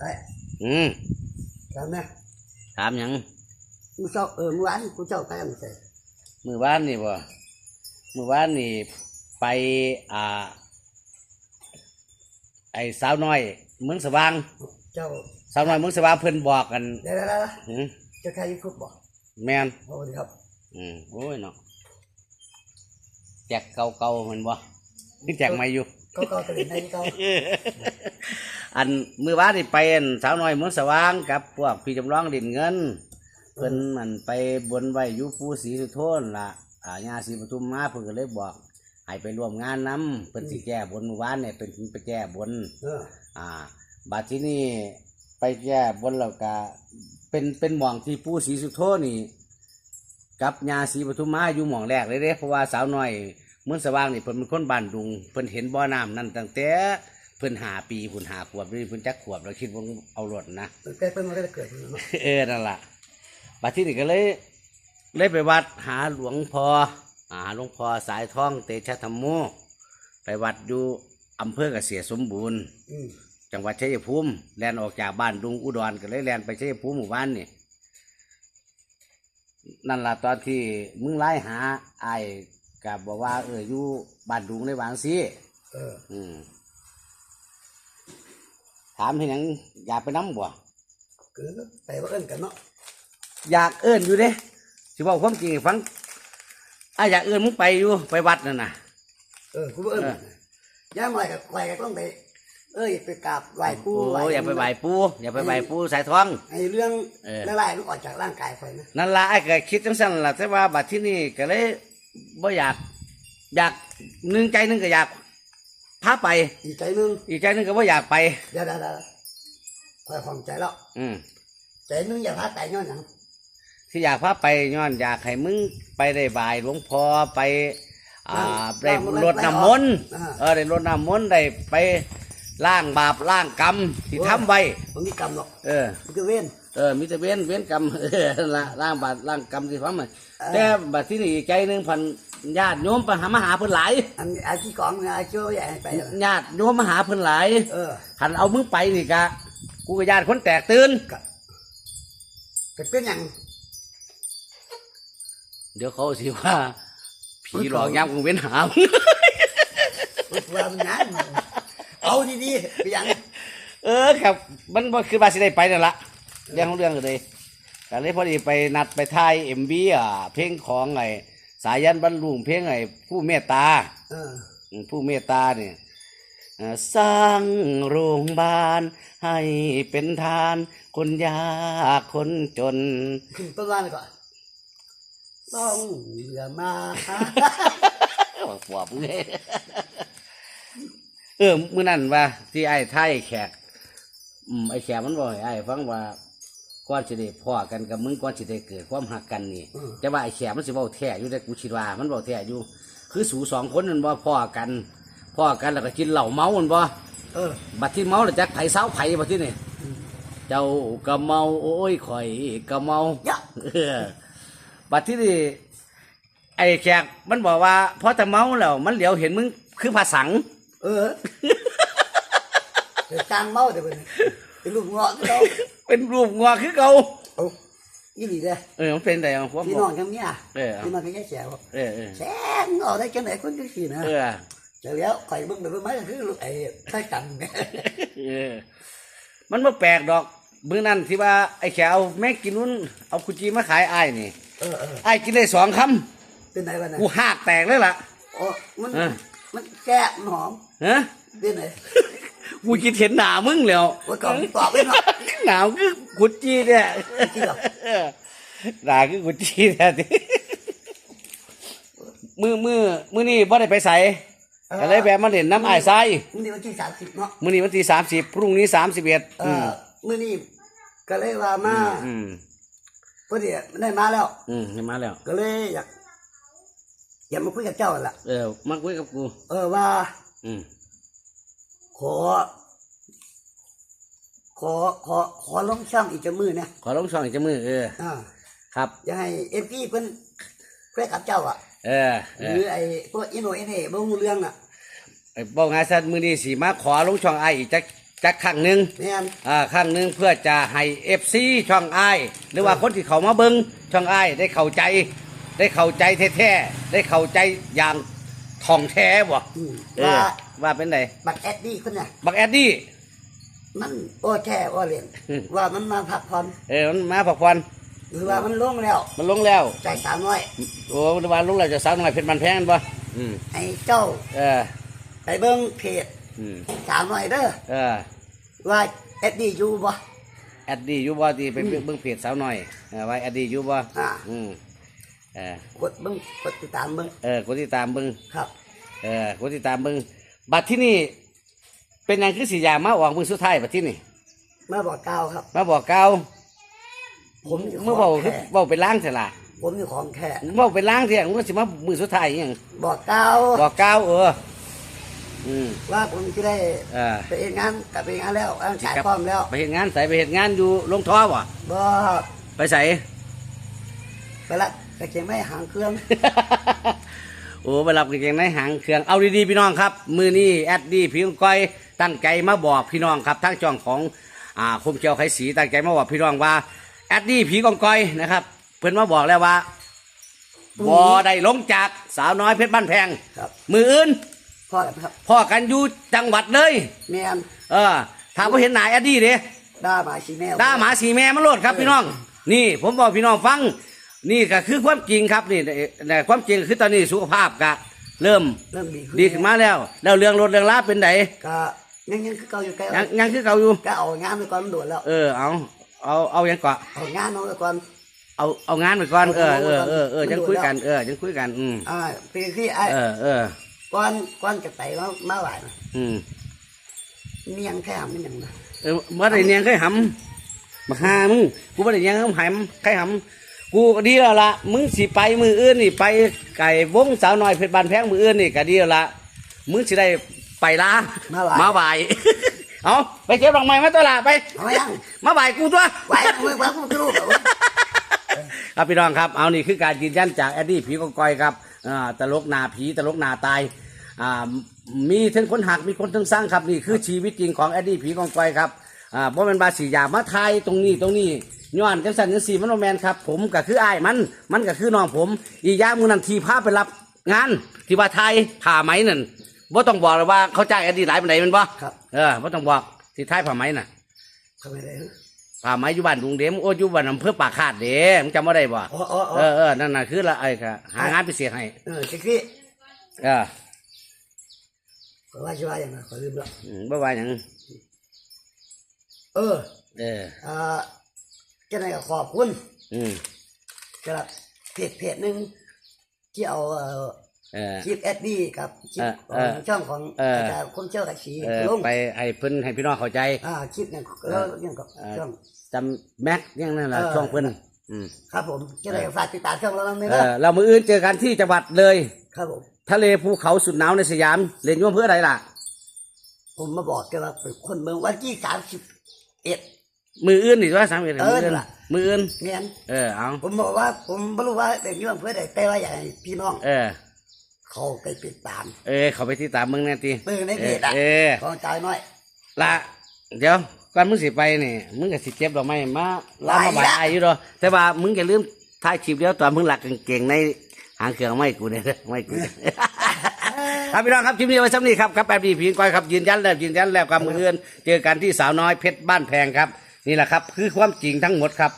ไอ้อืมจำนะถามหยังมึงเจ้าเออเมื่อวานกูเจ้าไปอันเสร็จมือบ้านนี่บ่มือบ้านนี่ไปอ่า ไอ้สาวน้อยเมืองสว่าง เจ้าสาวน้อยเมืองสว่างเพิ่นบอกกันเดี๋ยวเดี๋ยวเดี๋ยวหืมเจะใครยูทูบบอกแม่นโอ้ดีครับอืมโอ้ยเนาะแจกเก่าๆแมันบ่นี่แจกใหม่อยู่เขาก็ตื่นในเขา อันมือบ้านนี่ไปอันสาวน้อยเมืองสว่างกับพวกพี่จำลองดินเงินเพิ่นมันไปบนไว้อยู่ปูศรีสุโธนล่ะอ่าญาศรีปทุมมาเพิ่นก็เลยบอกให้ไปร่วมงานนํเพิ่นสิแก้บนเมื่อวานเนี่ยเพิ่นไปแก้บน เออ อ่าบัดที่นี่ไปแก้บนแล้วก็เป็นเป็นหม่องที่ปูศรีสุโธนี่กับญาศรีปทุมมาอยู่หม่องแรกเลยเด้เพราะว่าสาวน้อยเมืองสว่างนี่เพิ่นเป็นคนบ้านดุงเพิ่นเห็นบ่อน้ำนั่นตั้งแต่ เพิ่นหาปีเพิ่นหาขวบนี่เพิ่นจักขวบแล้วคิดว่าเอารถนะมันเป็นมันก็จะเกิดขึ้นเนาะเออนั่นล่ะบัดที่นี่ก็เลยเลยไปวัดหาหลวงพ่อหาหลวงพ่อสายทองเตชะธรรมโม ไปวัดอยู่อำเภอเกษตรสมบูรณ์อืมจังหวัดชัยภูมิแลนออกจากบ้านดุงอุดรก็เลยแลนไปชัยภูมิหมู่บ้านนี่นั่นล่ะตอนที่มึงไล่หาไอ้ายกับบอกว่า เอออยู่บ้านดุงในวางซีเออ อืม ถามให้หยังอยากไปน้ำบ่คือไปว่าเอิ้นกันเนาะอยากเอื้อนอยู่เด้สิบอกความจริงให้ฟังอ้ายอยากเอื้อนมึงไปอยู่ไปวัดนั่นน่ะ เออกูว่าเอิ้นเออย่ามากับใครก็ต้องไป เอ้ยไปกราบไหว้ปู่โอ้อย่าไปไหว้ปูอย่าไปไหว้ปูสายทอง ไอ้เรื่องเออละลายมันออกจากร่างกายไปนะนั่นละไอ้ก็คิดจังสั้นล่ะแต่ว่าบัดที่นี่ก็เลยบ่อยาก อยากหนึ่งใจหนึ่งก็อยาก พาไป อีกใจหนึงอีกใจหนึ่งก็บ่อยากไป เดี๋ยวเดี๋ยวเดี๋ยวคอยความใจแล้วอืมใจหนึงอย่าพาแต่ย้อนหยังที่อยากพาไปย้อนอยากให้มึงไปได้บายหลวงพ่อไป อ่าได้รดน้ำมนต์เออได้รดน้ำมนต์ได้ไปล้างบาปล้างกรรมที่ทำไว้มันมีกรรมหรอกเออ มันก็เว้น เออมีแต่เว้นเว้นกรรม เออละล่างบาดล่างกรรมที่ฟังมาเออแต่บัดที่นี่อีกใจหนึ่งพัน ญาติโยมไปหามาหาเพิ่นหลายอันไอ้ที่กองไอ้เชื่อใหญ่ให้ไปเลยญาติโยมมาหาเพิ่นหลายเออหันเอามึงไปนี่กะกูกับญาติคนแตกตื่นก็ก็เป็นอย่างเดี๋ยวเขาสิว่าผีหลอกย้ำกูเว้นหามว่ามันงานเอาดีๆไปอย่างเออครับมันบ่คือบาสิได้ไปนั่นละเรื่องของเรื่องเลยแต่เลยพอดีไปนัดไปถ่ายเอ็มบีอะเพลงของไอ้ สายันบรรลุงเพลงไอ้ผู้เมตตาเออผู้เมตตาเนี่ยเอ่อสร้างโรงพยาบาลให้เป็นทาน คนยากคนจนขึ้นต้นว่าไปก่อนต้องเหลือมาปวบเลยเออมื่อนั้นว่าที่ไอ้ไทยแขก อืมไอ้แขกมันบอกให้ไอ้ฟังว่า ก่อนสิได้พ่อกันกับมึงก่อนสิได้เกิดความหักกันนี่อืมแต่ว่าไอ้แขกมันสิเว้าแท้อยู่แต่กูคิดว่ามันเว้าแท้อยู่ คือสูสองคนนั่นบ่พ่อกันพ่อกันแล้วก็กินเหล้าเมามันบ่เออ บัดที่เมาแล้วจักไผสาวไผบัดที่นี่เจ้าก็เมาโอ้ยข่อยก็เมายะเออบัดที่นี่ไอ้แขกมันบอกว่าพอแต่เมาแล้วมันเหลียวเห็นมึงคือภาสัง เออเดี๋ยวจางเมาเดี๋ยวเป็นเป็นลูกเงาะที่เรา เป็นรูปงอคือเก่าเอายี่หลีเด้อเออมันเป็นแต่ของผมพี่บน้ออกงยังเนี้ยเออ พี่น้องแค่แฉวเออเออแฉงเอาได้จังไหนคนจังสี่นะเออเจอแล้วข่อยเบิ่งไปเบิ่งมาก็คือลูกไอ้ไส้กันไงเออ มันไม่แปลกดอกมื้อนั้นที่ว่าไอ้แขวเอาแม่กินนู้นเอากุจีมาขายอ้ายนี่เออเอออ้ายกินได้สองคเป็นไหนวะำนะกูหากแตกเลยล่ะ โอ้มันเออ มันแก่มันหอม ฮะ เป็นไหน กูคิดเห็นหนามึงแล้วว่าก่อนตอบไม่เนาะหนาวคือกุจีเนี่ยจริงเหรอเออหนาคือกุจีเนี่ยทีมือมือมือนี่บ่ได้ไปใส่ก็เลยแบบมาเล่นน้ำอ้ายทรายมื้อนี้วันที่สามสิบเนาะมื้อนี้วันที่สามสิบพรุ่งนี้สามสิบเอ็ดเออมื้อนี้ก็เลยว่ามาอืมพอดีมันได้มาแล้ว อืมเห็นมาแล้ว ก็เลยอยากอยากมาคุยกับเจ้าล่ะ เออมาคุยกับกู เออว่า อืม ขอ ขอขอขอลงช่องอีกจะมือนะขอลงช่องอีกจะมือเออ อ่าครับอยังให้เอฟพีเพิ่นเพื่อกับเจ้าอะ เออหเอรืออไอ้พวกอินโนเอ็นเอบ่รู้เรื่องอะไอ้บอกไงสัตว์มือนี้สีมาขอลงช่องไอายอีกจักจากครั้งหนึ่งแม่น อ่าครั้งหนึ่งเพื่อจะให้เอฟซีช่องไอายหรือว่าคนที่เขามาเบิงช่องไอายได้เข้าใจ ได้เข้าใจแท้ๆได้เข้าใจอย่างท่องแท้บ่ อืมเอว่าอ ว่าเป็นไงบักแอดดี้คนน่ะบักแอดดี้มันโอ้แท้โอ้เล่นอืมว่ามันมาพักผ่อนเออมันมาพักผ่อนหรือว่ามันลงแล้ว มันลงแล้วใจสาวน้อยโอ้หรือว่าลงแล้วจะสาวน้อยเพชรมันแพงกันบ่อืมไอ้เจ้า เออไปเบิ่งเพจอืมสาวน้อยเด้อเออว่าแอดดี้อยู่บ่แอดดี้อยู่บ่ที่ไปเบิ่งเพจสาวน้อยเออว่าแอดดี้อยู่บ่อ่าอืมเออกดเบิ่งกดติดตามเบิ่งเออกดติดตามเบิ่งครับ เออกดติดตามเบิ่ง บัดที่นี่เป็นหยังคือสิยามาออกมือสุดท้ายบัดที่นี่มาบอกกล่าวครับ มาบอกเกล่าวผมยู่เมื่อเบาของคือแท้เบาไปล้างเสียละผมอยู่ของแท้เบาไปล้างเสียมันสิมามือสุดท้ายอิหยังบอกกล่าวบอกเกล่าวเออ อืม ว่าผมจะได้เออไปเองงานกลับไปเองงานแล้วอ่านฉายพร้อมแล้วไปเห็นงานใส่ไปเห็นงานอยู่ลงท่อบ่บ่ไปใส่ ไปละไปเขียนไม่หางเครื่อง โอ้ไปรับกางเกงในหางเครื่องเอาดีๆพี่น้องครับ มือนี้แอดดี้พี่ก้อยตั้งใจมาบอกพี่น้องครับทั้งช่องของอ่าคมเจียวไขสีตั้งใจมาบอกพี่น้องว่าแอดดี้ผีกองก้อยนะครับ เพิ่นมาบอกแล้วว่าบอได้ลงจากสาวน้อยเพชรบ้านแพงครับ มืออื่นพ่อแล้วครับพ่อกันอยู่จังหวัดเลยแม่นเออถามว่าเห็นหนายแอดดี้เด้ด่าหมาชีแมวด่าหมาสีแม่มาโลดครับพี่น้อง นี่ผมบอกพี่น้องฟัง นี่ก็คือความจริงครับนี่แต่ความจริงคือตอนนี้สุขภาพก็เริ่มเริ่มดีขึ้นดีขึ้นมาแล้ว แล้วเรื่องรถเรื่องลาเป็นไดก็ยังยังคือเก่าอยู่ใกล้ยังยังคือเก่าอยู่ก็เอางานไปก่อนมันโดดแล้ว เออเอาเอาเอายังก่อนเอางานน้องไปก่อนเอาเอางานไปก่อนเออเออเออเออมันยังดูคุยแล้วกันเออยังคุยกันอืมอ่าเป็นที่ไอ้เออเออก่อนก่อนจะไปมามาไหวนะอืมเนียงแค่มันยังนะเออเมื่อไรเนียงเคยหำมาหามึงกูไม่ได้เนียงหำใครหำ กูก็ดีแล้วละมึงสิไปมืออื่นนี่ไปไก่วงสาวน้อยเพชรบานแพงมืออื่นนี่ก็ดีแล้วละมึงสิได้ไปลามาไหวมาบ่าย เอาไปเก็บดอกไม้มาตัวละไป เอายัง มาบ่ายกูตัวไหวไหวไหวกูจะรู้แบบว่าครับพี่น้องครับเอานี่คือการยืนยันจากแอดดี้ผีกองกอยครับอ่าตลกหนาผีตลกหนาตายอ่ามีทั้งคนหักมีคนทั้งสร้างครับนี่คือชีวิตจริงของแอดดี้ผีกองกอยครับอ่าบ่เป็นบาสียามาทายตรงนี้ตรงนี้ ย้อนกันสันกันสีมันโนแมนครับ ผมก็คืออ้ายมันมันก็คือน้องผม อีกอย่างมือนันทีพาไปรับงานที่ว่าไทยผ่าไหมนั่นบ่ต้องบอกเลยว่าเขาจ้างแอดดี้หลายปานใดแมันบ่ครับ เออบ่ต้องบอกที่ไทยผ่าไหมน่ะทำไมได้ ผ่าไหมอยู่บ้านดุงเดมโอ้อยู่บ้านอำเภอปากคาดเด้มึงจำบ่ได้บ่อ๋ออ๋ออ๋เอออเออนั่นน่ะคือละไอ้ค่ะหางานพิเศษให้เออสิคือเออขอว่าชื่อว่าอย่างไรขอลืมละอืมบ่ว่าหยังเออเออ อ่า จะไหนก็ขอบคุณอืมสำหรับเพจเพจหนึ่งที่เอาเอ่อเออ คลิปแอดดี้กับคลิปเออของช่องของเออ อาจารย์คมเชี่ยวกับชีเออลงไปให้เพิ่นให้พี่น้องเข้าใจ อ่าคลิปเนี่ยแล้วยังกับเออ ช่อง จำแม็กยังนั่นล่ะเออ ช่องเพิ่นอืมครับผมจะไหนก็ฝากติดตามช่องเราไม่เอได้อเรามื้ออื่นเจอกันที่จังหวัดเลย ครับผม ทะเลภูเขาสุดหนาวในสยามเล่นอยู่อำเพื่ออะไรล่ะ ผมมาบอกแกว่าเป็นคนเมืองวันที่สามสิบเอ็ด มืออื่นนี่ว่าสามเอ็ดเอมือออื่นล่ะ มืออื่นเนียนเออเอาผมบอกว่า ผมไม่รู้ว่าแต่ยี่ห้อเพื่อใดแต่ว่าอย่างไรพี่น้อง เออ เขาไปติดตามเออเขาไปที่ตามมึงแน่ตีเออในเพจอะเออ ของจ่ายน้อย ละเดี๋ยวก่อนมึงสิไปนี่มึงก็สิเก็บดอกไม้มาลามาไหวบายละอายอยู่ดอกแต่ว่ามึงอย่าลืมถ่ายคลิปเดียวตอนมึงหลักกางเกงในหางเครื่องไม่กูเนี่ยไม่กูเนี่ยครับพี่น้องครับคลิปนี้ไว้สำนีครับครับแบบดีพีนก้อยครับยืนยันแล้วยืนยันแล้วกับมืออื่นเจอกันที่สาวน้อยเพชรบ้านแพงครับ นี่แหละครับ คือความจริงทั้งหมดครับ